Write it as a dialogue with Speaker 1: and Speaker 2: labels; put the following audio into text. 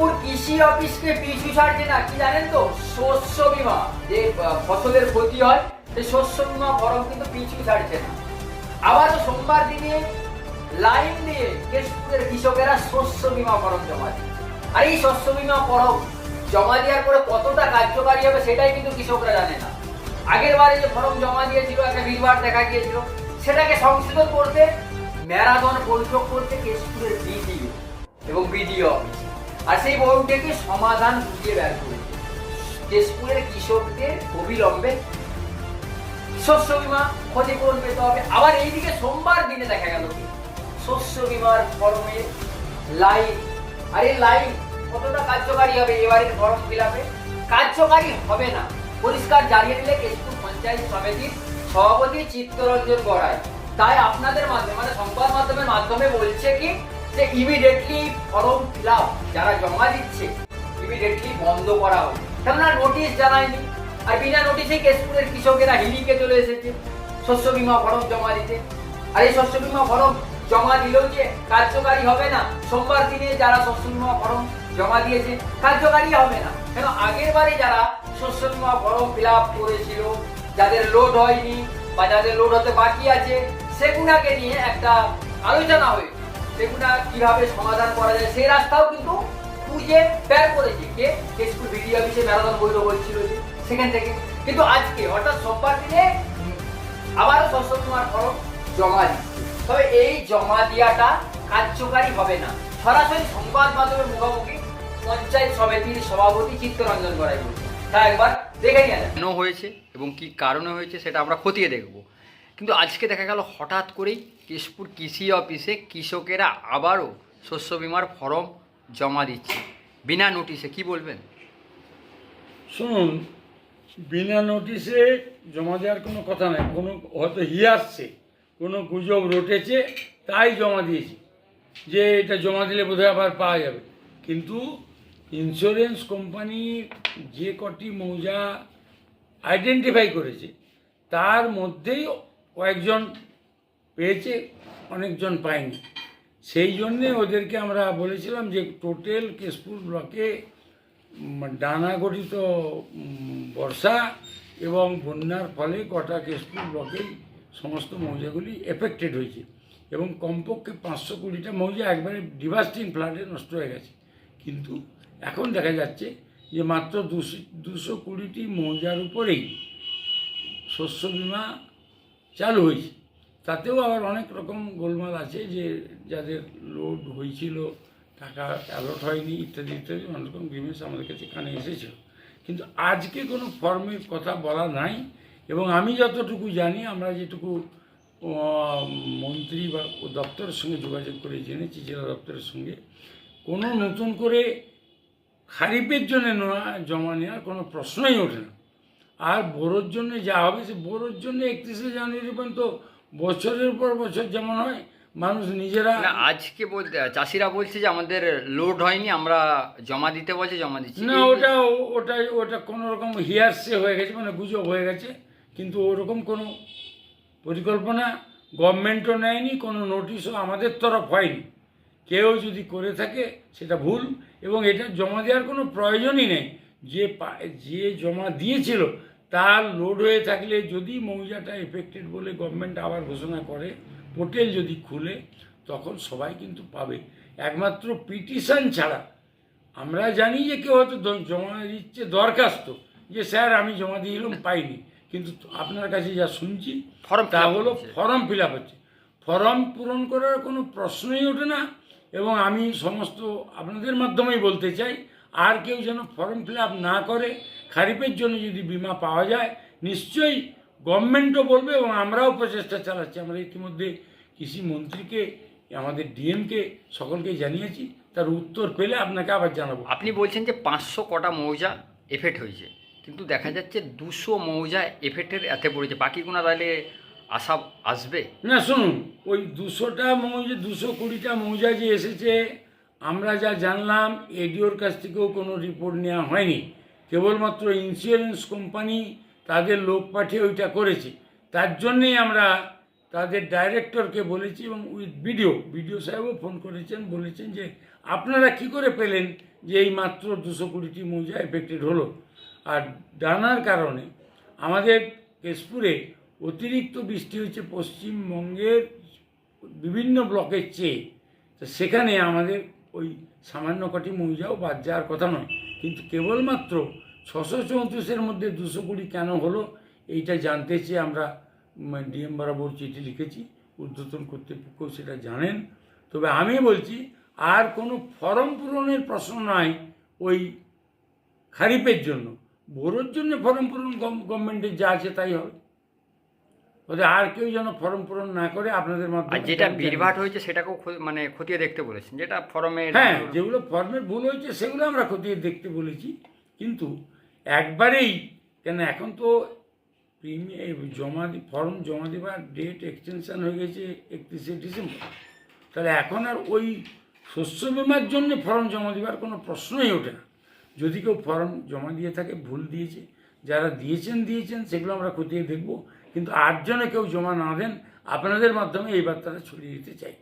Speaker 1: কেশপুর কৃষি অফিসকে পিছু ছাড়ছে না, কি জানেন তো? শস্য বীমা। যে ফসলের ক্ষতি হয়, সেই শস্য বীমা ফরম কিন্তু পিছু ছাড়ছে না। আবারও সোমবার দিনে লাইন দিয়ে কেশপুরের কৃষকেরা শস্য বীমা ফরম জমা দেয় আর এই শস্য বীমা ফরম জমা দেওয়ার পরে কতটা কার্যকারী হবে সেটাই কিন্তু কৃষকরা জানে না। আগের বারে যে ফর্ম জমা দিয়েছিল, একটা ভিড়ভাড় দেখা গিয়েছিল, সেটাকে সংশোধন করতে, ম্যারাথন বৈঠক করতে কেশপুরের বিডিও এবং বিডিও অফিস। আর সেই বৈঠকে সমাধান খুঁজে বের করেছে কেশপুরের কৃষকদের অবিলম্বে শস্য বীমা ক্ষতিপূরণ পেতে হবে। আবার এইদিকে সোমবার দিনে দেখা গেল কি? শস্য বীমার ফর্মে লাইন। আর এই লাইন, কতটা কার্যকারী হবে এবারের ফর্ম ফিল কার্যকারী হবে না। পরিষ্কার জানিয়ে দিলে কেশপুর পঞ্চায়েত সমিতির সভাপতি চিত্তরঞ্জন গড়াই। তাই আপনাদের মাধ্যমে মানে সংবাদ মাধ্যমের মাধ্যমে বলছে কি যে ইমিডিয়েটলি ফর্ম ফিল যারা জমা দিচ্ছে ইমিডিয়েটলি বন্ধ করা হোক। কেননা নোটিশ জানায়নি। আর বিনা নোটিশে কেশপুরের কৃষকেরা হিলিকে চলে এসেছে। শস্য বীমা ফর্ম জমা দিতে। আর এই শস্য বীমা ফর্ম জমা দিলেও যে কার্যকারী হবে না, সোমবার দিনে যারা শস্য বীমা ফর্ম জমা দিয়েছে, কার্যকারী হবে না। কেন আগের বারে যারা শস্য বীমা ফর্ম ফিল করেছিল, যাদের লোড হয়নি বা যাদের লোড হতে বাকি আছে সেগুলাকে নিয়ে একটা আলোচনা হয়ে সেগুলা কীভাবে সমাধান করা যায়, সেই রাস্তাও কিন্তু খুঁজে বের করেছে। কে? কেশপুর বিডি অফিসে ম্যারাথন বৈঠক হচ্ছিল যে, সেখান থেকে। কিন্তু আজকে, অর্থাৎ সোমবার দিনে, আবারও শস্য বীমার ফর্ম জমা দিচ্ছে। তবে এই জমা দেওয়াটা কার্যকারী হবে না। সরাসরি সংবাদ মাধ্যমের মুখোমুখি পঞ্চায়েত সমিতির সভাপতি চিত্তরঞ্জন গড়াই বলছে তা একবার দেখে নিয়ে
Speaker 2: হয়েছে এবং কি কারণে হয়েছে সেটা আমরা খতিয়ে দেখব। কিন্তু আজকে দেখা গেল হঠাৎ করেই কেশপুর কৃষি অফিসে কৃষকেরা আবারও শস্য বিমার ফর্ম জমা দিচ্ছে। বিনা নোটিশে কি বলবেন?
Speaker 3: শুনুন, বিনা নোটিশে জমা দেওয়ার কোনো কথা নাই। কোনো হয়তো হিয়াসছে কোনো গুজব রটেছে, তাই জমা দিয়েছি। যে এটা জমা দিলে বোধহয় আবার পাওয়া যাবে। কিন্তু ইন্স্যুরেন্স কোম্পানি যে কটি মৌজা আইডেন্টিফাই করেছে, তার মধ্যেই কয়েকজন পেয়েছে, অনেকজন পায়নি। সেই জন্যে ওদেরকে আমরা বলেছিলাম যে টোটাল কেশপুর ব্লকে ডানা গঠিত বর্ষা এবং বন্যার ফলে কটা কেশপুর ব্লকেই সমস্ত মৌজাগুলি এফেক্টেড হয়েছে এবং কমপক্ষে পাঁচশো কুড়িটা মৌজা একবারে ডিভাস্টিং ফ্লাডে নষ্ট হয়ে গেছে। কিন্তু এখন দেখা যাচ্ছে যে মাত্র দুশো দুশো কুড়িটি মৌজার উপরেই শস্য বীমা চালু হয়েছে। তাতেও আবার অনেক রকম গোলমাল আছে যে যাদের লোড হয়েছিল, টাকা অ্যালট হয়নি ইত্যাদি ইত্যাদি, অনেক রকম গ্রিমেন্স আমাদের কাছে কানে এসেছিল কিন্তু আজকে কোনো ফর্মের কথা বলা নাই এবং আমি যতটুকু জানি, আমরা যেটুকু মন্ত্রী বা দপ্তরের সঙ্গে যোগাযোগ করে জেনেছি, জেলা দপ্তরের সঙ্গে, কোনো নতুন করে খারিফের জন্য নেওয়া, জমা নেওয়ার কোনো প্রশ্নই ওঠে না। আর বোরোর জন্য যা হবে সে বোরোর জন্য একত্রিশে জানুয়ারি পর্যন্ত বছরের পর বছর যেমন হয় মানুষ নিজেরা
Speaker 2: না আজকে বলতে চাষিরা বলছে যে আমাদের লোড হয়নি আমরা জমা দিতে বলছে জমা দিচ্ছি।
Speaker 3: না ওটা ওটা ওটা কোনো রকম হিয়ারসে হয়ে গেছে মানে গুজব হয়ে গেছে কিন্তু ওরকম কোনো পরিকল্পনা গভর্নমেন্টও নেয়নি কোনো নোটিশও আমাদের তরফ হয়নি। কেউ যদি করে থাকে সেটা ভুল এবং এটা জমা দেওয়ার কোনো প্রয়োজনই নেই। যে যে জমা দিয়েছিল তার লোড হয়ে থাকলে যদি মৌজাটা এফেক্টেড বলে গভর্নমেন্ট আবার ঘোষণা করে পোর্টেল যদি খুলে তখন সবাই কিন্তু পাবে। একমাত্র পিটিশন ছাড়া। আমরা জানি যে কেউ হয়তো জমা দিচ্ছে দরখাস্ত যে স্যার আমি জমা দিয়েছিলাম পাইনি। কিন্তু আপনার কাছে যা শুনছি তা হলো ফর্ম ফিল আপ হচ্ছে। ফর্ম পূরণ করার কোনো প্রশ্নই ওঠে না এবং আমি সমস্ত আপনাদের মাধ্যমেই বলতে চাই আর কেউ যেন ফর্ম ফিল আপ না করে খারিফের জন্য যদি বিমা পাওয়া যায় নিশ্চয়ই গভর্নমেন্টও বলবে এবং আমরাও প্রচেষ্টা চালাচ্ছি। আমরা ইতিমধ্যে কৃষি মন্ত্রীকে আমাদের ডিএমকে সকলকে জানিয়েছি। তার উত্তর পেলে আপনাকে আবার জানাব।
Speaker 2: আপনি বলছেন যে পাঁচশো কটা মৌজা এফেক্ট হয়েছে কিন্তু দেখা যাচ্ছে দুশো মৌজা এফেক্টের এতে পড়েছে। বাকি কোনো তাহলে আশা আসবে?
Speaker 3: না শুনুন ওই দুশোটা মৌজা দুশো কুড়িটা মৌজা যে এসেছে আমরা যা জানলাম এডিওর কাছ থেকেও কোনো রিপোর্ট নেওয়া হয়নি। কেবলমাত্র ইন্স্যুরেন্স কোম্পানি তাদের লোক পাঠিয়ে ওইটা করেছে। তার জন্যেই আমরা তাদের ডাইরেক্টরকে বলেছি এবং উইথ ভিডিও ভিডিও সাহেবও ফোন করেছেন, বলেছেন যে আপনারা কি করে পেলেন যে এই মাত্র দুশো কুড়িটি মৌজা এফেক্টেড হলো? আর ডানার কারণে আমাদের কেশপুরে অতিরিক্ত বৃষ্টি হচ্ছে পশ্চিমবঙ্গের বিভিন্ন ব্লকের চেয়ে। সেখানে আমাদের ওই সামান্য কটি মৌজাও বাদ যাওয়ার কথা নয়। কিন্তু কেবলমাত্র ছশো চৌত্রিশের মধ্যে দুশো কুড়ি কেন হলো, এইটা জানতে চেয়ে আমরা ডিএম বরাবর চিঠি লিখেছি ঊর্ধ্বতন কর্তৃপক্ষ সেটা জানেন। তবে আমি বলছি, আর কোনো ফর্ম পূরণের প্রশ্ন নাই ওই খারিফের জন্য। বোরোর জন্য ফর্ম পূরণ গভ- গভর্নমেন্টের যা আছে তাই হবে। ওদের আর কেউ যেন ফর্ম পূরণ না করে আপনাদের মাধ্যমে
Speaker 2: যেটা বিড়ভাট হয়েছে সেটাকেও মানে খতিয়ে দেখতে বলেছেন। যেটা ফরমে
Speaker 3: হ্যাঁ যেগুলো ফর্মের ভুল হয়েছে সেগুলো আমরা খতিয়ে দেখতে বলেছি। কিন্তু একবারেই কেন এখন তো প্রিমিয়াম জমা ফর্ম জমা দেওয়ার ডেট এক্সটেনশন হয়ে গেছে একত্রিশে ডিসেম্বর। তাহলে এখন আর ওই শস্য বিমার জন্য ফর্ম জমা দেওয়ার কোনো প্রশ্নই ওঠে না। যদি কেউ ফর্ম জমা দিয়ে থাকে ভুল দিয়েছে যারা দিয়েছেন দিয়েছেন সেগুলো আমরা খতিয়ে দেখব। কিন্তু আটজনে কেউ জমা না দেন আপনাদের মাধ্যমে এই বার্তাটা ছড়িয়ে দিতে চাই।